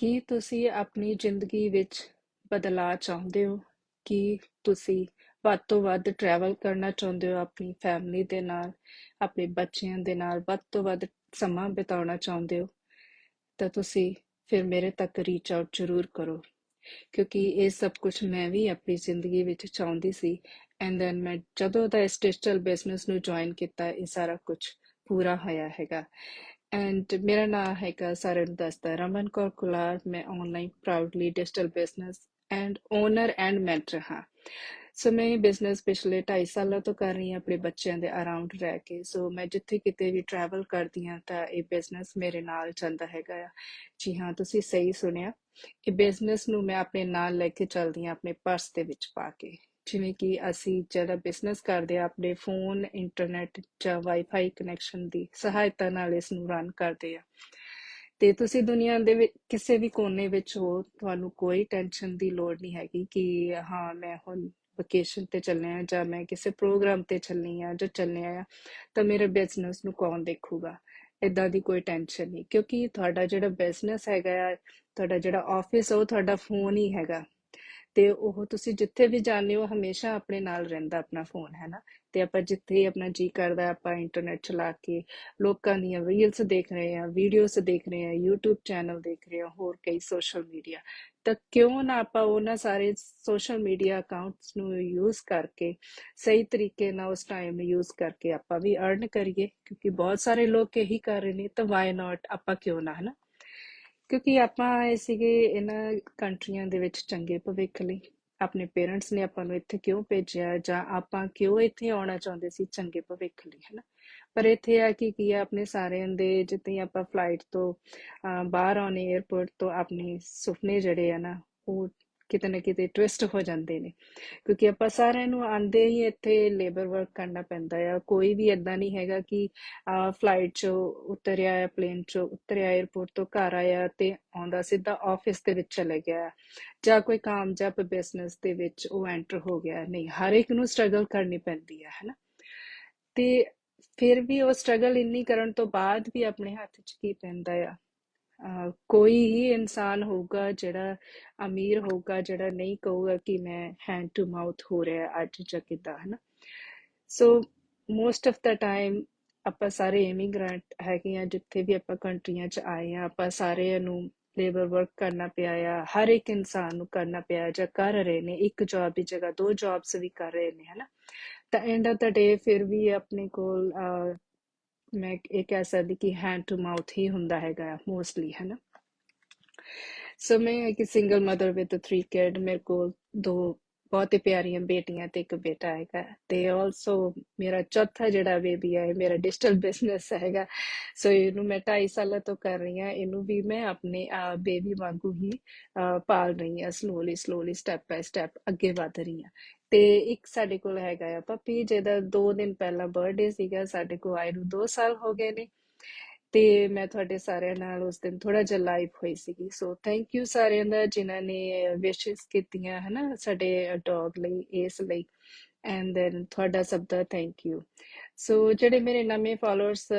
ਕੀ ਤੁਸੀਂ ਆਪਣੀ ਜ਼ਿੰਦਗੀ ਵਿੱਚ ਬਦਲਾਅ ਚਾਹੁੰਦੇ ਹੋ? ਕੀ ਤੁਸੀਂ ਵੱਧ ਤੋਂ ਵੱਧ ਟਰੈਵਲ ਕਰਨਾ ਚਾਹੁੰਦੇ ਹੋ ਆਪਣੀ ਫੈਮਿਲੀ ਦੇ ਨਾਲ, ਆਪਣੇ ਬੱਚਿਆਂ ਦੇ ਨਾਲ, ਵੱਧ ਤੋਂ ਵੱਧ ਸਮਾਂ ਬਿਤਾਉਣਾ ਚਾਹੁੰਦੇ ਹੋ? ਤਾਂ ਤੁਸੀਂ ਫਿਰ ਮੇਰੇ ਤੱਕ ਰੀਚ ਆਊਟ ਜ਼ਰੂਰ ਕਰੋ, ਕਿਉਂਕਿ ਇਹ ਸਭ ਕੁਝ ਮੈਂ ਵੀ ਆਪਣੀ ਜ਼ਿੰਦਗੀ ਵਿੱਚ ਚਾਹੁੰਦੀ ਸੀ। ਐਂਡ ਦੈਨ ਮੈਂ ਜਦੋਂ ਦਾ ਇਸ ਡਿਜੀਟਲ ਬਿਜ਼ਨਸ ਨੂੰ ਜੁਆਇਨ ਕੀਤਾ, ਇਹ ਸਾਰਾ ਕੁਝ ਪੂਰਾ ਹੋਇਆ ਹੈਗਾ। ਐਂਡ ਮੇਰਾ ਨਾਮ ਹੈਗਾ ਸਾਰਿਆਂ ਨੂੰ ਦੱਸਦਾ ਰਮਨ ਕੌਰ ਕੁਲਾਰ ਮੈਂ online proudly digital business and owner and mentor ਹਾਂ ਸੋ ਮੈਂ ਇਹ ਬਿਜ਼ਨਸ ਪਿਛਲੇ 2.5 ਸਾਲਾਂ ਤੋਂ ਕਰ ਰਹੀ ਹਾਂ ਆਪਣੇ ਬੱਚਿਆਂ ਦੇ ਅਰਾਊਂਡ ਰਹਿ ਕੇ ਸੋ ਮੈਂ ਜਿੱਥੇ ਕਿਤੇ ਵੀ ਟਰੈਵਲ ਕਰਦੀ ਹਾਂ ਤਾਂ ਇਹ ਬਿਜ਼ਨਸ ਮੇਰੇ ਨਾਲ ਚੱਲਦਾ ਹੈਗਾ ਆ ਜੀ ਹਾਂ ਤੁਸੀਂ ਸਹੀ ਸੁਣਿਆ ਇਹ ਬਿਜ਼ਨਸ ਨੂੰ ਮੈਂ ਆਪਣੇ ਨਾਲ ਲੈ ਕੇ ਚੱਲਦੀ ਹਾਂ ਆਪਣੇ ਪਰਸ ਦੇ ਵਿੱਚ ਪਾ ਕੇ ਜਿਵੇਂ ਕਿ ਅਸੀਂ ਜਿਹੜਾ ਬਿਜ਼ਨਸ ਕਰਦੇ ਆ ਆਪਣੇ ਫੋਨ ਇੰਟਰਨੈਟ ਜਾਂ ਵਾਈਫਾਈ ਕਨੈਕਸ਼ਨ ਦੀ ਸਹਾਇਤਾ ਨਾਲ ਇਸ ਨੂੰ ਰਨ ਕਰਦੇ ਆ ਤੇ ਤੁਸੀਂ ਦੁਨੀਆ ਦੇ ਵਿੱਚ ਕਿਸੇ ਵੀ ਕੋਨੇ ਵਿੱਚ ਹੋ, ਤੁਹਾਨੂੰ ਕੋਈ ਟੈਨਸ਼ਨ ਦੀ ਲੋੜ ਨਹੀਂ ਹੈਗੀ ਕਿ ਹਾਂ, ਮੈਂ ਹੁਣ ਵਕੇਸ਼ਨ ਤੇ ਚੱਲੇ ਆ ਜਾਂ ਮੈਂ ਕਿਸੇ ਪ੍ਰੋਗਰਾਮ ਤੇ ਚੱਲੀ ਆ ਜਾਂ ਚੱਲੇ ਆ ਤਾਂ ਮੇਰੇ ਬਿਜ਼ਨਸ ਨੂੰ ਕੌਣ ਦੇਖੂਗਾ? ਇਦਾਂ ਦੀ ਕੋਈ ਟੈਨਸ਼ਨ ਨਹੀਂ, ਕਿਉਂਕਿ ਤੁਹਾਡਾ ਜਿਹੜਾ ਬਿਜ਼ਨਸ ਹੈਗਾ ਆ, ਤੁਹਾਡਾ ਜਿਹੜਾ ਆਫਿਸ ਉਹ ਤੁਹਾਡਾ ਫੋਨ ਹੀ ਹੈਗਾ। ਤੇ ਉਹ ਤੁਸੀਂ ਜਿੱਥੇ ਵੀ ਜਾਂਦੇ ਹੋ ਹਮੇਸ਼ਾ ਆਪਣੇ ਨਾਲ ਰਹਿੰਦਾ ਆਪਣਾ ਫੋਨ ਹੈ ਨਾ? ਤੇ ਆਪਾਂ ਜਿੱਥੇ ਆਪਣਾ ਜੀ ਕਰਦਾ, ਆਪਾਂ ਇੰਟਰਨੈਟ ਚਲਾ ਕੇ ਲੋਕਾਂ ਦੀਆਂ ਰੀਲਸ ਦੇਖ ਰਹੇ ਆ ਵੀਡੀਓਸ ਦੇਖ ਰਹੇ ਆ YouTube ਚੈਨਲ ਦੇਖ ਰਹੇ ਆ ਹੋਰ ਕਈ ਸੋਸ਼ਲ ਮੀਡੀਆ ਤਾਂ ਕਿਉਂ ਨਾ ਆਪਾਂ ਉਹਨਾਂ ਸਾਰੇ ਸੋਸ਼ਲ ਮੀਡੀਆ ਅਕਾਊਂਟਸ ਨੂੰ ਯੂਜ਼ ਕਰਕੇ, ਸਹੀ ਤਰੀਕੇ ਨਾਲ ਉਸ ਟਾਈਮ ਨੂੰ ਯੂਜ਼ ਕਰਕੇ ਆਪਾਂ ਵੀ ਅਰਨ ਕਰੀਏ, ਕਿਉਂਕਿ ਬਹੁਤ ਸਾਰੇ ਲੋਕ ਇਹੀ ਕਰ ਰਹੇ ਨੇ, ਤਾਂ ਵਾਈ ਨਾਟ ਆਪਾਂ ਕਿਉਂ ਨਾ ਹਨਾ ਕਿਉਂਕਿ ਆਪਾਂ ਆਏ ਸੀਗੇ ਇਹਨਾਂ ਕੰਟਰੀਆਂ ਦੇ ਵਿੱਚ ਚੰਗੇ ਭਵਿੱਖ ਲਈ। ਆਪਣੇ ਪੇਰੈਂਟਸ ਨੇ ਆਪਾਂ ਨੂੰ ਇੱਥੇ ਕਿਉਂ ਭੇਜਿਆ ਜਾਂ ਆਪਾਂ ਕਿਉਂ ਇੱਥੇ ਆਉਣਾ ਚਾਹੁੰਦੇ ਸੀ ਚੰਗੇ ਭਵਿੱਖ ਲਈ, ਹਨਾ? ਪਰ ਇੱਥੇ ਆ ਕਿ ਕੀ ਆ, ਆਪਣੇ ਸਾਰਿਆਂ ਦੇ ਜਿੱਤੇ ਆਪਾਂ ਫਲਾਈਟ ਤੋਂ ਬਾਹਰ ਆਉਣੇ 에어ਪੋਰਟ ਤੋਂ, ਆਪਣੇ ਸੁਪਨੇ ਜਿਹੜੇ ਆ ਨਾ, ਉਹ ਕਿਤੇ ਨਾ ਕਿਤੇ ਟਵਿਸਟ ਹੋ ਜਾਂਦੇ ਨੇ। ਕਿਉਂਕਿ ਆਪਾਂ ਸਾਰਿਆਂ ਨੂੰ ਆਂਦੇ ਹੀ ਇੱਥੇ ਲੇਬਰ ਵਰਕ ਕਰਨਾ ਪੈਂਦਾ ਆ। ਕੋਈ ਵੀ ਇਦਾਂ ਨਹੀਂ ਹੈਗਾ ਕਿ ਫਲਾਈਟ 'ਚ ਉਤਰਿਆ ਆ ਪਲੇਨ 'ਚ ਉਤਰਿਆ 에어ਪੋਰਟ ਤੋਂ ਘਰ ਆਇਆ ਤੇ ਆਉਂਦਾ ਸਿੱਧਾ ਆਫਿਸ ਦੇ ਵਿੱਚ ਚਲੇ ਗਿਆ। ਜਾਂ ਕੋਈ ਕਾਮਯਾਬ ਬਿਜ਼ਨਸ ਦੇ ਵਿੱਚ ਉਹ ਐਂਟਰ ਹੋ ਗਿਆ। ਨਹੀਂ, ਹਰ ਇੱਕ ਨੂੰ ਸਟਰਗਲ ਕਰਨੀ ਪੈਂਦੀ ਹੈ ਹੈਨਾ? ਤੇ ਫਿਰ ਵੀ ਉਹ ਸਟਰਗਲ ਇੰਨੀ ਕਰਨ ਤੋਂ ਬਾਅਦ ਵੀ ਆਪਣੇ ਹੱਥ 'ਚ ਕੀ ਪੈਂਦਾ ਆ? ਕੋਈ ਹੀ ਇਨਸਾਨ ਹੋਊਗਾ ਜਿਹੜਾ ਅਮੀਰ ਹੋਊਗਾ, ਜਿਹੜਾ ਨਹੀਂ ਕਹੂਗਾ ਕਿ ਮੈਂ ਹੈਂਡ ਟੂ ਮਾਊਥ ਹੋ ਰਿਹਾ ਅੱਜ ਜਾਂ ਕਿਦਾਂ, ਹਨਾ? So most of the time ਆਪਾਂ ਸਾਰੇ ਇਮੀਗ੍ਰੈਂਟ ਹੈਗੇ ਆ ਜਿੱਥੇ ਵੀ ਆਪਾਂ ਕੰਟਰੀਆਂ 'ਚ ਆਏ ਆ ਆਪਾਂ ਸਾਰਿਆਂ ਨੂੰ ਲੇਬਰ ਵਰਕ ਕਰਨਾ ਪਿਆ ਆ, ਹਰ ਇੱਕ ਇਨਸਾਨ ਨੂੰ ਕਰਨਾ ਪਿਆ ਜਾਂ ਕਰ ਰਹੇ ਨੇ, ਇੱਕ ਜੌਬ ਦੀ ਜਗ੍ਹਾ, ਦੋ ਜੌਬਸ ਵੀ ਕਰ ਰਹੇ ਨੇ, ਹਨਾ? ਤਾਂ ਐਂਡ ਆਫ ਦਾ ਡੇ ਫਿਰ ਵੀ ਆਪਣੇ ਕੋਲ ਮੈਂ ਇਹ ਕਹਿ ਸਕਦੀ ਕਿ ਹੈਂਡ ਟੂ ਮਾਊਥ ਹੀ ਹੁੰਦਾ ਹੈਗਾ ਮੋਸਟਲੀ ਹੈ ਨਾ ਸੋ ਮੈਂ ਇੱਕ ਸਿੰਗਲ ਮਦਰ ਵਿਦ 3 ਕਿਡ ਮੇਰੇ ਕੋਲ ਦੋ ਬਹੁਤ ਹੀ ਪਿਆਰੀਆਂ ਬੇਟੀਆਂ ਤੇ ਇੱਕ ਬੇਟਾ ਹੈਗਾ ਤੇ ਆਲਸੋ ਮੇਰਾ ਚੌਥਾ ਜਿਹੜਾ ਬੇਬੀ ਹੈ ਮੇਰਾ ਡਿਜੀਟਲ ਬਿਜ਼ਨਸ ਹੈਗਾ। ਸੋ ਇਹਨੂੰ ਮੈਂ 2.5 ਸਾਲਾਂ ਤੋਂ ਕਰ ਰਹੀ ਹਾਂ, ਇਹਨੂੰ ਵੀ ਮੈਂ ਆਪਣੇ ਬੇਬੀ ਵਾਂਗੂ ਹੀ ਪਾਲ ਰਹੀ ਹਾਂ slowly slowly step by step ਅੱਗੇ ਵਧ ਰਹੀ ਹਾਂ। ਤੇ ਇੱਕ ਸਾਡੇ ਕੋਲ ਹੈਗਾ ਆ ਪੱਪੀ ਜਿਹਦਾ 2 ਦਿਨ ਪਹਿਲਾਂ ਬਰਥਡੇ ਸੀਗਾ, ਸਾਡੇ ਕੋਲ ਆਏ ਨੂੰ 2 ਸਾਲ ਹੋ ਗਏ ਨੇ। ਤੇ ਮੈਂ ਤੁਹਾਡੇ ਸਾਰਿਆਂ ਨਾਲ ਉਸ ਦਿਨ ਥੋੜਾ ਜਿਹਾ ਲਾਈਵ ਹੋਈ ਸੀਗੀ। ਸੋ ਥੈਂਕ ਯੂ ਸਾਰਿਆਂ ਦਾ ਜਿਨ੍ਹਾਂ ਨੇ ਵਿਸ਼ੇਸ ਕੀਤੀਆਂ, ਹਨਾ, ਸਾਡੇ ਡੌਗ ਲਈ, ਇਸ ਲਈ। ਐਂਡ ਦੈਨ ਤੁਹਾਡਾ ਸਭ ਦਾ ਥੈਂਕ ਯੂ ਸੋ ਜਿਹੜੇ ਮੇਰੇ ਨਵੇਂ ਫਾਲੋਅਰਸ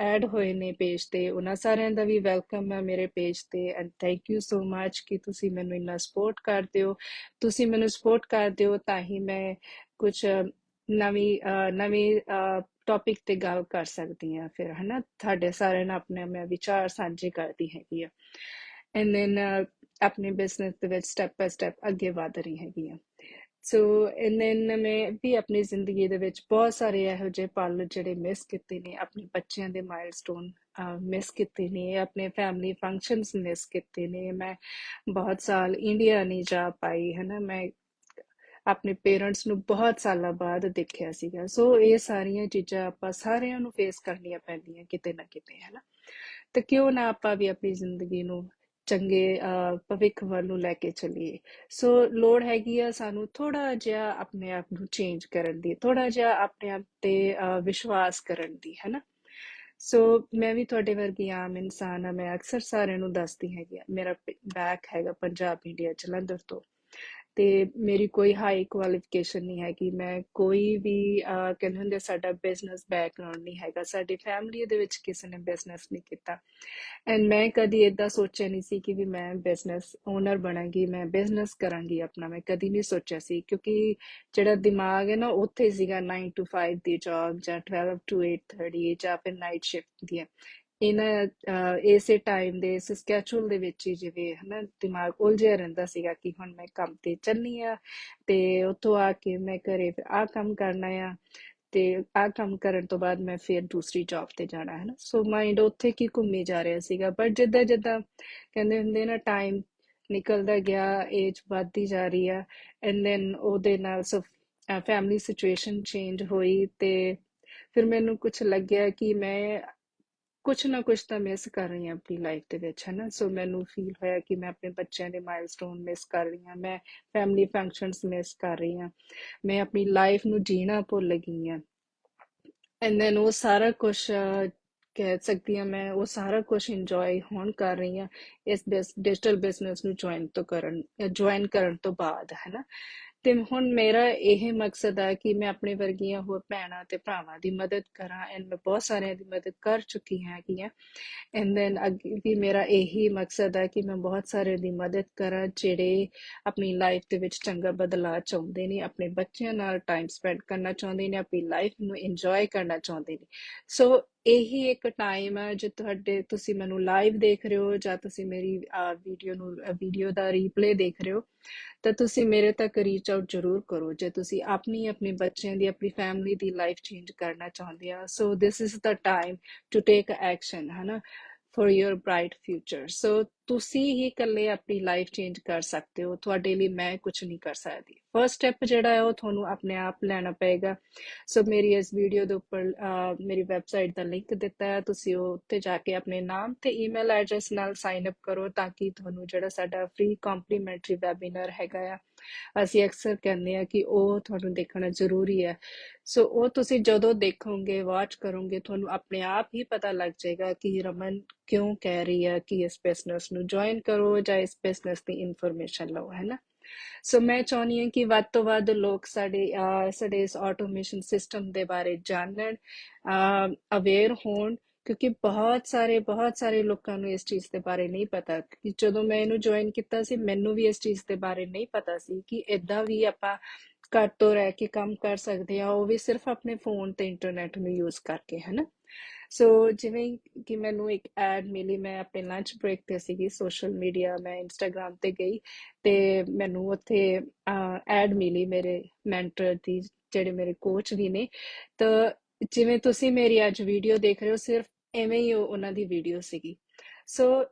ਐਡ ਹੋਏ ਨੇ ਪੇਜ ਤੇ ਉਹਨਾਂ ਸਾਰਿਆਂ ਦਾ ਵੀ ਵੈਲਕਮ ਹੈ ਮੇਰੇ ਪੇਜ ਤੇ. And thank you so much ਕਿ ਤੁਸੀਂ ਮੈਨੂੰ ਇੰਨਾ ਸਪੋਰਟ ਕਰਦੇ ਹੋ। ਤੁਸੀਂ ਮੈਨੂੰ ਸਪੋਰਟ ਕਰਦੇ ਹੋ ਤਾਂ ਹੀ ਮੈਂ ਕੁਝ ਨਵੀਂ ਨਵੀਂ ਟੌਪਿਕ ਤੇ ਗੱਲ ਕਰ ਸਕਦੀ ਆ ਫਿਰ ਹਨਾ? ਤੁਹਾਡੇ ਸਾਰਿਆਂ ਨਾਲ ਆਪਣੇ ਮੈਂ ਵਿਚਾਰ ਸਾਂਝੇ ਕਰਦੀ ਹੈਗੀ ਆ ਐਂਡ ਦੈਨ ਆਪਣੇ ਬਿਜ਼ਨਸ ਦੇ ਵਿੱਚ ਸਟੈਪ ਬਾਈ ਸਟੈਪ ਅੱਗੇ ਵਧ ਰਹੀ ਹੈਗੀ ਆ ਸੋ ਐਂਡ ਦੈਨ ਮੈਂ ਵੀ ਆਪਣੀ ਜ਼ਿੰਦਗੀ ਦੇ ਵਿੱਚ ਬਹੁਤ ਸਾਰੇ ਇਹੋ ਜਿਹੇ ਪਲ ਜਿਹੜੇ ਮਿਸ ਕੀਤੇ ਨੇ, ਆਪਣੇ ਬੱਚਿਆਂ ਦੇ ਮਾਈਲਸਟੋਨ ਮਿਸ ਕੀਤੇ ਨੇ, ਆਪਣੇ ਫੈਮਿਲੀ ਫੰਕਸ਼ਨਸ ਮਿਸ ਕੀਤੇ ਨੇ। ਮੈਂ ਬਹੁਤ ਸਾਲ ਇੰਡੀਆ ਨਹੀਂ ਜਾ ਪਾਈ ਹੈ ਨਾ ਮੈਂ ਆਪਣੇ ਪੇਰੈਂਟਸ ਨੂੰ ਬਹੁਤ ਸਾਲਾਂ ਬਾਅਦ ਦੇਖਿਆ ਸੀਗਾ। ਸੋ ਇਹ ਸਾਰੀਆਂ ਚੀਜ਼ਾਂ ਆਪਾਂ ਸਾਰਿਆਂ ਨੂੰ ਫੇਸ ਕਰਨੀਆਂ ਪੈਂਦੀਆਂ ਕਿਤੇ ਨਾ ਕਿਤੇ ਹੈ ਨਾ ਤੇ ਕਿਉਂ ਨਾ ਆਪਾਂ ਵੀ ਆਪਣੀ ਜ਼ਿੰਦਗੀ ਨੂੰ ਚੰਗੇ ਭਵਿੱਖ ਵੱਲ ਨੂੰ ਲੈ ਕੇ ਚੱਲੀਏ। ਸੋ ਲੋੜ ਹੈਗੀ ਆ ਸਾਨੂੰ ਥੋੜਾ ਜਿਹਾ ਆਪਣੇ ਆਪ ਨੂੰ ਚੇਂਜ ਕਰਨ ਦੀ ਥੋੜਾ ਜਿਹਾ ਆਪਣੇ ਆਪ ਤੇ ਵਿਸ਼ਵਾਸ ਕਰਨ ਦੀ ਹੈ ਨਾ ਸੋ ਮੈਂ ਵੀ ਤੁਹਾਡੇ ਵਰਗੀ ਆਮ ਇਨਸਾਨ ਆ, ਮੈਂ ਅਕਸਰ ਸਾਰਿਆਂ ਨੂੰ ਦੱਸਦੀ ਹੈਗੀ ਆ, ਮੇਰਾ ਬੈਕ ਹੈਗਾ ਪੰਜਾਬ ਇੰਡੀਆ ਜਲੰਧਰ ਤੋਂ। ਤੇ ਮੇਰੀ ਕੋਈ ਹਾਈ ਕੁਆਲੀਫਿਕੇਸ਼ਨ ਨਹੀਂ ਹੈਗੀ। ਮੈਂ ਕੋਈ ਵੀ ਕਹਿੰਦੇ ਹੁੰਦੇ ਸਾਡਾ ਬਿਜ਼ਨਸ ਬੈਕਗ੍ਰਾਉਂਡ ਨਹੀਂ ਹੈਗਾ। ਸਾਡੀ ਫੈਮਿਲੀ ਦੇ ਵਿੱਚ ਕਿਸੇ ਨੇ ਬਿਜ਼ਨਸ ਨਹੀਂ ਕੀਤਾ। ਐਂਡ ਮੈਂ ਕਦੀ ਇਦਾਂ ਸੋਚਿਆ ਨਹੀਂ ਸੀ ਕਿ ਵੀ ਮੈਂ ਬਿਜ਼ਨਸ ਓਨਰ ਬਣਾਂਗੀ, ਮੈਂ ਬਿਜ਼ਨਸ ਕਰਾਂਗੀ ਆਪਣਾ। ਮੈਂ ਕਦੀ ਨਹੀਂ ਸੋਚਿਆ ਸੀ, ਕਿਉਂਕਿ ਜਿਹੜਾ ਦਿਮਾਗ ਹੈ ਨਾ, ਉੱਥੇ ਸੀਗਾ 9 to 5 ਦੀ ਜੌਬ ਜਾਂ 12 to 8:30 ਜਾਂ ਫਿਰ ਨਾਈਟ ਸ਼ਿਫਟ ਦੀ ਇਹਨਾਂ ਇਸੇ ਟਾਈਮ ਦੇ ਇਸ ਸਕੈਚੂਅਲ ਦੇ ਵਿੱਚ ਹੀ ਜਿਵੇਂ ਹਨਾ ਦਿਮਾਗ ਉਲਝਿਆ ਰਹਿੰਦਾ ਸੀਗਾ ਕਿ ਹੁਣ ਮੈਂ ਕੰਮ ਤੇ ਚੱਲਨੀ ਆ ਤੇ ਉੱਥੋਂ ਆ ਕੇ ਮੈਂ ਘਰੇ ਫਿਰ ਆਹ ਕੰਮ ਕਰਨਾ ਆ ਤੇ ਆਹ ਕੰਮ ਕਰਨ ਤੋਂ ਬਾਅਦ ਮੈਂ ਫਿਰ ਦੂਸਰੀ ਜੌਬ ਤੇ ਜਾਣਾ ਹੈ ਨਾ ਸੋ ਮਾਈਂਡ ਉੱਥੇ ਕੀ ਘੁੰਮੀ ਜਾ ਰਿਹਾ ਸੀਗਾ ਬਟ ਜਿੱਦਾਂ ਜਿੱਦਾਂ ਕਹਿੰਦੇ ਹੁੰਦੇ ਨਾ ਟਾਈਮ ਨਿਕਲਦਾ ਗਿਆ ਏਜ ਵੱਧਦੀ ਜਾ ਰਹੀ ਆ ਐਂਡ ਦੈਨ ਉਹਦੇ ਨਾਲ ਸੋ ਫੈਮਿਲੀ ਸਿਚੁਏਸ਼ਨ ਚੇਂਜ ਹੋਈ ਤੇ ਫਿਰ ਮੈਨੂੰ ਕੁਝ ਲੱਗਿਆ ਕਿ ਮੈਂ ਕੁਛ ਨਾ ਕੁਛ ਤਾਂ ਮਿਸ ਕਰ ਰਹੀ ਹਾਂ ਆਪਣੀ ਲਾਈਫ ਦੇ ਵਿੱਚ ਹੈ ਨਾ ਸੋ ਮੈਨੂੰ ਫੀਲ ਹੋਇਆ ਕਿ ਮੈਂ ਆਪਣੇ ਬੱਚਿਆਂ ਦੇ ਮਾਈਲਸਟੋਨ ਮਿਸ ਕਰ ਰਹੀ ਹਾਂ, ਮੈਂ ਫੈਮਿਲੀ ਫੰਕਸ਼ਨਸ ਮਿਸ ਕਰ ਰਹੀ ਹਾਂ, ਮੈਂ ਆਪਣੀ ਲਾਈਫ ਨੂੰ ਜੀਣਾ ਭੁੱਲ ਗਈ ਹਾਂ। ਐਂਡ ਦੈਨ ਉਹ ਸਾਰਾ ਕੁਝ ਕਹਿ ਸਕਦੀ ਹਾਂ ਮੈਂ, ਉਹ ਸਾਰਾ ਕੁਝ ਇੰਜੋਏ ਹੁਣ ਕਰ ਰਹੀ ਹਾਂ, ਇਸ ਡਿਜੀਟਲ ਬਿਜ਼ਨਸ ਨੂੰ ਜੁਆਇਨ ਤੋਂ ਕਰਨ ਜੁਆਇਨ ਕਰਨ ਤੋਂ ਬਾਅਦ ਹੈ ਨਾ ਤੇ ਹੁਣ ਮੇਰਾ ਇਹ ਮਕਸਦ ਆ ਕਿ ਮੈਂ ਆਪਣੇ ਵਰਗੀਆਂ ਹੋਰ ਭੈਣਾਂ ਤੇ ਭਰਾਵਾਂ ਦੀ ਮਦਦ ਕਰਾਂ ਐਂਡ ਮੈਂ ਬਹੁਤ ਸਾਰਿਆਂ ਦੀ ਮਦਦ ਕਰ ਚੁੱਕੀ ਹਾਂ ਹੈਗੀ ਆ। ਐਂਡ ਦੈਨ ਅੱਗੇ ਵੀ ਮੇਰਾ ਇਹੀ ਮਕਸਦ ਹੈ ਕਿ ਮੈਂ ਬਹੁਤ ਸਾਰਿਆਂ ਦੀ ਮਦਦ ਕਰਾਂ, ਜਿਹੜੇ ਆਪਣੀ ਲਾਈਫ ਦੇ ਵਿੱਚ ਚੰਗਾ ਬਦਲਾਅ ਚਾਹੁੰਦੇ ਨੇ, ਆਪਣੇ ਬੱਚਿਆਂ ਨਾਲ ਟਾਈਮ ਸਪੈਂਡ ਕਰਨਾ ਚਾਹੁੰਦੇ ਨੇ, ਆਪਣੀ ਲਾਈਫ ਨੂੰ ਇੰਜੋਏ ਕਰਨਾ ਚਾਹੁੰਦੇ ਨੇ। ਸੋ ਇਹੀ ਇੱਕ ਟਾਈਮ ਹੈ ਜੇ ਤੁਹਾਡੇ ਤੁਸੀਂ ਮੈਨੂੰ ਲਾਈਵ ਦੇਖ ਰਹੇ ਹੋ ਜਾਂ ਤੁਸੀਂ ਮੇਰੀ ਵੀਡੀਓ ਨੂੰ ਵੀਡੀਓ ਦਾ ਰੀਪਲੇ ਦੇਖ ਰਹੇ ਹੋ, ਤਾਂ ਤੁਸੀਂ ਮੇਰੇ ਤੱਕ ਰੀਚ ਆਊਟ ਜ਼ਰੂਰ ਕਰੋ। ਜੇ ਤੁਸੀਂ ਆਪਣੀ, ਆਪਣੇ ਬੱਚਿਆਂ ਦੀ, ਆਪਣੀ ਫੈਮਿਲੀ ਦੀ ਲਾਈਫ ਚੇਂਜ ਕਰਨਾ ਚਾਹੁੰਦੇ ਆ so this is the time to take action ਹਨਾ for your bright future so ਤੁਸੀਂ ਹੀ ਇਕੱਲੇ ਆਪਣੀ ਲਾਈਫ ਚੇਂਜ ਕਰ ਸਕਦੇ ਹੋ। ਤੁਹਾਡੇ ਲਈ ਮੈਂ ਕੁਝ ਨਹੀਂ ਕਰ ਸਕਦੀ। ਫਰਸਟ ਸਟੈਪ ਜਿਹੜਾ ਹੈ ਉਹ ਤੁਹਾਨੂੰ ਆਪਣੇ ਆਪ ਲੈਣਾ ਪਏਗਾ। ਸੋ ਮੇਰੀ ਇਸ ਵੀਡੀਓ ਦੇ ਉੱਪਰ ਮੇਰੀ ਵੈਬਸਾਈਟ ਦਾ ਲਿੰਕ ਦਿੱਤਾ ਹੈ। ਤੁਸੀਂ ਉਹ ਉੱਤੇ ਜਾ ਕੇ ਆਪਣੇ ਨਾਮ ਤੇ ਈਮੇਲ ਐਡਰੈਸ ਨਾਲ ਸਾਈਨ ਅਪ ਕਰੋ ਤਾਂ ਕਿ ਤੁਹਾਨੂੰ ਜਿਹੜਾ ਸਾਡਾ ਫ੍ਰੀ ਕੰਪਲੀਮੈਂਟਰੀ ਵੈਬਿਨਾਰ ਹੈਗਾ ਆ, ਅਸੀਂ ਅਕਸਰ ਕਹਿੰਦੇ ਆ ਕਿ ਉਹ ਤੁਹਾਨੂੰ ਦੇਖਣਾ ਜ਼ਰੂਰੀ ਹੈ। ਸੋ ਉਹ ਤੁਸੀਂ ਜਦੋਂ ਦੇਖੋਗੇ ਵਾਚ ਕਰੋਗੇ, ਤੁਹਾਨੂੰ ਆਪਣੇ ਆਪ ਹੀ ਪਤਾ ਲੱਗ ਜਾਏਗਾ ਕਿ ਰਮਨ ਕਿਉਂ ਕਹਿ ਰਹੀ ਹੈ ਕਿ ਇਸ ਬਿਜ਼ਨਸ ਨੂੰ ਜੁਆਇਨ ਕਰੋ ਜਾਂ ਇਸ ਬਿਜ਼ਨਸ ਦੀ ਇਨਫੋਰਮੇਸ਼ਨ ਲਓ, ਹੈ ਨਾ? ਸੋ ਮੈਂ ਚਾਹੁੰਦੀ ਹਾਂ ਕਿ ਵੱਧ ਤੋਂ ਵੱਧ ਲੋਕ ਸਾਡੇ ਸਾਡੇ ਇਸ ਆਟੋਮੇਸ਼ਨ ਸਿਸਟਮ ਦੇ ਬਾਰੇ ਜਾਣਨ ਅਵੇਅਰ ਹੋਣ, ਕਿਉਂਕਿ ਬਹੁਤ ਸਾਰੇ ਬਹੁਤ ਸਾਰੇ ਲੋਕਾਂ ਨੂੰ ਇਸ ਚੀਜ਼ ਦੇ ਬਾਰੇ ਨਹੀਂ ਪਤਾ। ਕਿ ਜਦੋਂ ਮੈਂ ਇਹਨੂੰ ਜੁਆਇਨ ਕੀਤਾ ਸੀ, ਮੈਨੂੰ ਵੀ ਇਸ ਚੀਜ਼ ਦੇ ਬਾਰੇ ਨਹੀਂ ਪਤਾ ਸੀ ਕਿ ਇਦਾਂ ਵੀ ਆਪਾਂ ਘਰ ਤੋਂ ਰਹਿ ਕੇ ਕੰਮ ਕਰ ਸਕਦੇ ਆ ਉਹ ਵੀ ਸਿਰਫ ਆਪਣੇ ਫੋਨ ਤੇ ਇੰਟਰਨੈਟ ਨੂੰ ਯੂਜ਼ ਕਰਕੇ ਹੈ ਨਾ ਸੋ ਜਿਵੇਂ ਕਿ ਮੈਨੂੰ ਇੱਕ ਐਡ ਮਿਲੀ, ਮੈਂ ਆਪਣੇ ਲੰਚ ਬ੍ਰੇਕ ਤੇ ਸੀਗੀ ਸੋਸ਼ਲ ਮੀਡੀਆ ਮੈਂ ਇੰਸਟਾਗ੍ਰam ਤੇ ਗਈ ਤੇ ਮੈਨੂੰ ਉੱਥੇ ਐਡ ਮਿਲੀ ਮੇਰੇ ਮੈਂਟਰ ਦੀ, ਜਿਹੜੇ ਮੇਰੇ ਕੋਚ ਵੀ ਨੇ। ਤਾਂ ਜਿਵੇਂ ਤੁਸੀਂ ਮੇਰੀ ਅੱਜ ਵੀਡੀਓ ਦੇਖ ਰਹੇ ਹੋ, ਸਿਰਫ ਐਵੇਂ ਹੀ ਉਹਨਾਂ ਦੀ ਵੀਡੀਓ ਸੀਗੀ। ਸੋ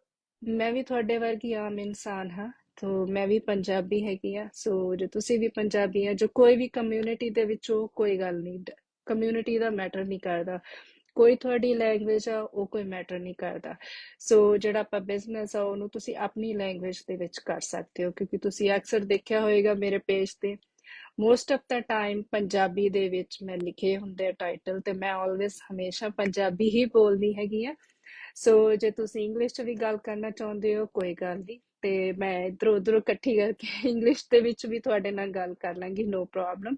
ਮੈਂ ਵੀ ਤੁਹਾਡੇ ਵਰਗੀ ਆਮ ਇਨਸਾਨ ਹਾਂ, ਤੋ ਮੈਂ ਵੀ ਪੰਜਾਬੀ ਹੈਗੀ ਆ ਸੋ ਜੇ ਤੁਸੀਂ ਵੀ ਪੰਜਾਬੀ ਆ, ਜੋ ਕੋਈ ਵੀ ਕਮਿਊਨਿਟੀ ਦੇ ਵਿੱਚੋਂ ਕੋਈ ਗੱਲ ਨਹੀਂ ਕਮਿਊਨਿਟੀ ਦਾ ਮੈਟਰ ਨਹੀਂ ਕਰਦਾ। ਕੋਈ ਤੁਹਾਡੀ ਲੈਂਗੁਏਜ ਆ, ਉਹ ਕੋਈ ਮੈਟਰ ਨਹੀਂ ਕਰਦਾ। ਸੋ ਜਿਹੜਾ ਆਪਾਂ ਬਿਜ਼ਨਸ ਆ, ਉਹਨੂੰ ਤੁਸੀਂ ਆਪਣੀ ਲੈਂਗੁਏਜ ਦੇ ਵਿੱਚ ਕਰ ਸਕਦੇ ਹੋ, ਕਿਉਂਕਿ ਤੁਸੀਂ ਅਕਸਰ ਦੇਖਿਆ ਹੋਵੇਗਾ ਮੇਰੇ ਪੇਜ ਤੇ most of the time Punjabi ਦੇ ਵਿੱਚ ਮੈਂ ਲਿਖੇ ਹੁੰਦੇ ਟਾਈਟਲ ਤੇ ਮੈਂ ਆਲਵੇਸ ਹਮੇਸ਼ਾ ਪੰਜਾਬੀ ਹੀ ਬੋਲਦੀ ਹੈਗੀ ਆ। ਸੋ ਜੇ ਤੁਸੀਂ ਇੰਗਲਿਸ਼ 'ਚ ਵੀ ਗੱਲ ਕਰਨਾ ਚਾਹੁੰਦੇ ਹੋ, ਕੋਈ ਗੱਲ ਨਹੀਂ। ਤੇ ਮੈਂ ਇਧਰੋਂ ਉਧਰੋਂ ਇਕੱਠੀ ਕਰਕੇ ਇੰਗਲਿਸ਼ ਦੇ ਵਿੱਚ ਵੀ ਤੁਹਾਡੇ ਨਾਲ ਗੱਲ ਕਰ ਲਾਂਗੀ ਨੋ ਪ੍ਰੋਬਲਮ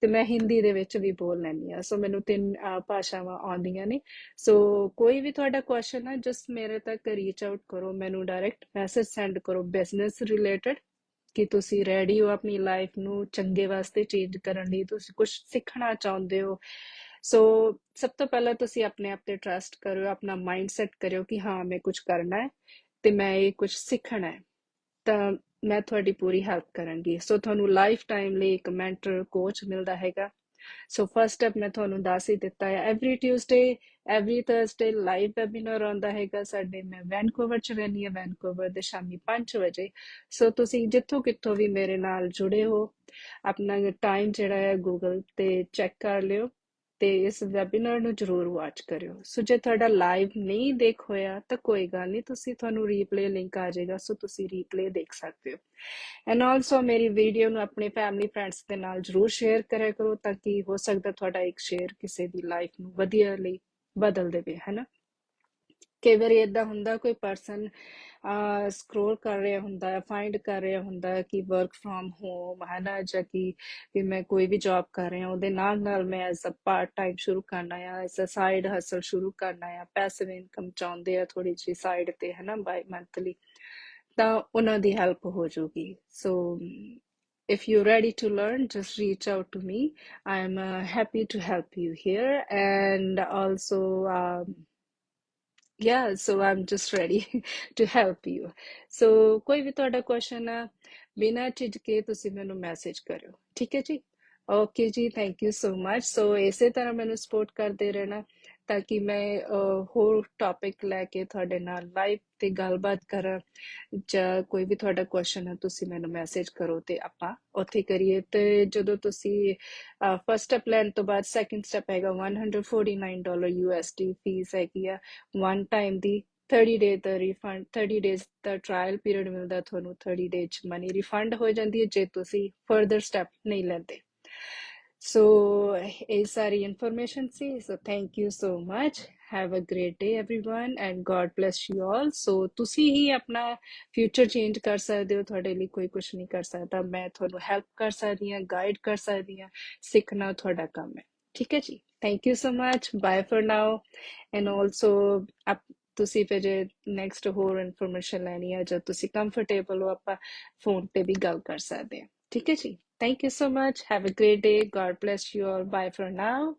ਤੇ ਮੈਂ ਹਿੰਦੀ ਦੇ ਵਿੱਚ ਵੀ ਬੋਲ ਲੈਂਦੀ ਆ ਸੋ ਮੈਨੂੰ ਤਿੰਨ ਭਾਸ਼ਾਵਾਂ ਆਉਂਦੀਆਂ ਨੇ। ਸੋ ਕੋਈ ਵੀ ਤੁਹਾਡਾ ਕੁਐਸਚਨ ਹੈ ਜਸਟ ਮੇਰੇ ਤੱਕ ਰੀਚ ਆਊਟ ਕਰੋ, ਮੈਨੂੰ ਡਾਇਰੈਕਟ ਮੈਸੇਜ ਸੈਂਡ ਕਰੋ ਬਿਜ਼ਨਸ ਰਿਲੇਟਡ ਕਿ ਤੁਸੀਂ ਰੈਡੀ ਹੋ ਆਪਣੀ ਲਾਈਫ ਨੂੰ ਚੰਗੇ ਵਾਸਤੇ ਚੇਂਜ ਕਰਨ ਲਈ, ਤੁਸੀਂ ਕੁਝ ਸਿੱਖਣਾ ਚਾਹੁੰਦੇ ਹੋ। ਸੋ ਸਭ ਤੋਂ ਪਹਿਲਾਂ ਤੁਸੀਂ ਆਪਣੇ ਆਪ ਤੇ ਟਰਸਟ ਕਰੋ ਆਪਣਾ ਮਾਈਂਡ ਸੈਟ ਕਰਿਓ ਕਿ ਹਾਂ, ਮੈਂ ਕੁਝ ਕਰਨਾ ਹੈ। ਤੇ ਮੈਂ ਇਹ ਕੁਝ ਸਿੱਖਣਾ ਹੈ, ਤਾਂ ਮੈਂ ਤੁਹਾਡੀ ਪੂਰੀ ਹੈਲਪ ਕਰਾਂਗੀ। ਸੋ ਤੁਹਾਨੂੰ ਲਾਈਫ ਟਾਈਮ ਲਈ ਇੱਕ ਮੈਂਟਰ ਕੋਚ ਮਿਲਦਾ ਹੈਗਾ। ਸੋ ਫਰਸਟ ਸਟੈਪ ਮੈਂ ਤੁਹਾਨੂੰ ਦੱਸ ਹੀ ਦਿੱਤਾ ਹੈ every Tuesday every Thursday live webinar ਆਉਂਦਾ ਹੈਗਾ ਸਾਡੇ। ਮੈਂ ਵੈਨਕੂਵਰ ਚ ਰਹਿੰਦੀ ਹਾਂ ਵੈਨਕੂਵਰ ਦੇ ਸ਼ਾਮੀ 5 ਵਜੇ। ਸੋ ਤੁਸੀਂ ਜਿੱਥੋਂ ਕਿੱਥੋਂ ਵੀ ਮੇਰੇ ਨਾਲ ਜੁੜੇ ਹੋ, ਆਪਣਾ ਟਾਈਮ ਜਿਹੜਾ ਹੈ ਗੂਗਲ ਤੇ ਚੈੱਕ ਕਰ ਲਿਓ। ਤੇ ਇਸ ਵੈਬਿਨਾਰ ਨੂੰ ਜਰੂਰ ਵਾਚ ਕਰਿਓ। ਸੋ ਜੇ ਤੁਹਾਡਾ ਲਾਈਵ ਨਹੀਂ ਦੇਖ ਹੋਇਆ, ਤਾਂ ਕੋਈ ਗੱਲ ਨਹੀਂ, ਤੁਸੀਂ ਤੁਹਾਨੂੰ ਰੀਪਲੇ ਲਿੰਕ ਆ ਜਾਏਗਾ, ਸੋ ਤੁਸੀਂ ਰੀਪਲੇ ਦੇਖ ਸਕਦੇ ਹੋ। ਐਂਡ ਆਲਸੋ ਮੇਰੀ ਵੀਡੀਓ ਨੂੰ ਆਪਣੇ ਫੈਮਿਲੀ ਫਰੈਂਡਸ ਦੇ ਨਾਲ ਜਰੂਰ ਸ਼ੇਅਰ ਕਰਿਆ ਕਰੋ, ਤਾਂ ਕਿ ਹੋ ਸਕਦਾ ਤੁਹਾਡਾ ਇੱਕ ਸ਼ੇਅਰ ਕਿਸੇ ਦੀ ਲਾਈਫ ਨੂੰ ਵਧੀਆ ਲਈ ਬਦਲ ਦੇਵੇ ਹੈ ਨਾ? ਕਈ ਵਾਰੀ ਏਦਾਂ ਹੁੰਦਾ ਕੋਈ ਪਰਸਨ ਸਕਰੋਲ ਕਰ ਰਿਹਾ ਹੁੰਦਾ ਹੈ ਫਾਈਂਡ ਕਰ ਰਿਹਾ ਹੁੰਦਾ ਹੈ ਕਿ ਵਰਕ ਫਰਮ ਹੋਮ ਹੈ ਨਾ ਜਾਂ ਕਿ ਵੀ ਮੈਂ ਕੋਈ ਵੀ ਜੌਬ ਕਰ ਰਿਹਾ ਉਹਦੇ ਨਾਲ ਨਾਲ ਮੈਂ ਐਜ਼ ਅ ਪਾਰਟ ਟਾਈਮ ਸ਼ੁਰੂ ਕਰਨਾ ਆ ਐਜ਼ ਅ ਸਾਈਡ ਹਸਲ ਸ਼ੁਰੂ ਕਰਨਾ ਆ ਪੈਸਿਵ ਇਨਕਮ ਚਾਹੁੰਦੇ ਆ ਥੋੜੀ ਜਿਹੀ ਸਾਈਡ ਤੇ ਹੈ ਨਾ ਬਾਈ ਮੰਥਲੀ ਤਾਂ ਉਹਨਾਂ ਦੀ ਹੈਲਪ ਹੋ ਜਾਊਗੀ। ਸੋ if you're ready to learn just reach out to me. I'm uh, happy to help you here and also um, yeah so i'm just ready to help you. So ਕੋਈ ਵੀ ਤੁਹਾਡਾ question ਆ ਬਿਨਾਂ ਝਿਜਕੇ ਤੁਸੀਂ ਮੈਨੂੰ message ਕਰਿਓ ਠੀਕ ਹੈ ਜੀ ਓਕੇ ਜੀ thank you so much so ਇਸੇ ਤਰ੍ਹਾਂ ਮੈਨੂੰ ਸਪੋਰਟ ਕਰਦੇ ਰਹਿਣਾ ਤਾਂ ਕਿ ਮੈਂ ਹੋਰ ਟੌਪਿਕ ਲੈ ਕੇ ਤੁਹਾਡੇ ਨਾਲ ਲਾਈਵ ਤੇ ਗੱਲਬਾਤ ਕਰਾਂ ਜਾਂ ਕੋਈ ਵੀ ਤੁਹਾਡਾ ਕੁਐਸਚਨ ਹੈ, ਤੁਸੀਂ ਮੈਨੂੰ ਮੈਸੇਜ ਕਰੋ ਤੇ ਆਪਾਂ ਉੱਥੇ ਕਰੀਏ। ਤੇ ਜਦੋਂ ਤੁਸੀਂ ਫਸਟ ਸਟੈਪ ਲੈਣ ਤੋਂ ਬਾਅਦ ਸੈਕਿੰਡ ਸਟੈਪ ਹੈਗਾ 149 ਡਾਲਰ ਯੂਐਸਡੀ ਫੀਸ ਹੈਗੀ ਆ। ਵਨ ਟਾਈਮ ਦੀ 30 ਡੇ ਦਾ ਰਿਫੰਡ 30 ਡੇਜ਼ ਦਾ ਟ੍ਰਾਇਲ ਪੀਰੀਅਡ ਮਿਲਦਾ, ਤੁਹਾਨੂੰ 30 ਡੇ ਚ ਮਨੀ ਰਿਫੰਡ ਹੋ ਜਾਂਦੀ ਹੈ ਜੇ ਤੁਸੀਂ ਫਰਦਰ ਸਟੈਪ ਨਹੀਂ ਲੈਂਦੇ। So, is our information see. So, thank you so much. Have a great day, everyone, and God bless you all. So ਤੁਸੀਂ ਹੀ ਆਪਣਾ ਫਿਊਚਰ ਚੇਂਜ ਕਰ ਸਕਦੇ ਹੋ ਤੁਹਾਡੇ ਲਈ ਕੋਈ ਕੁਝ ਨਹੀਂ ਕਰ ਸਕਦਾ ਮੈਂ ਤੁਹਾਨੂੰ ਹੈਲਪ ਕਰ ਸਕਦੀ ਹਾਂ ਗਾਈਡ ਕਰ ਸਕਦੀ ਹਾਂ ਸਿੱਖਣਾ ਤੁਹਾਡਾ ਕੰਮ ਹੈ ਠੀਕ ਹੈ ਜੀ thank you so much bye for now and also ਆਪ ਤੁਸੀਂ ਫਿਰ ਨੈਕਸਟ ਹੋਰ ਇਨਫੋਰਮੇਸ਼ਨ ਲੈਣੀ ਹੈ ਜਦ ਤੁਸੀਂ ਕੰਫਰਟੇਬਲ ਹੋ, ਆਪਾਂ ਫੋਨ ਤੇ ਵੀ ਗੱਲ ਕਰ ਸਕਦੇ ਹਾਂ। ਠੀਕ ਹੈ ਜੀ? Thank you so much. Have a great day. God bless you all. Bye for now.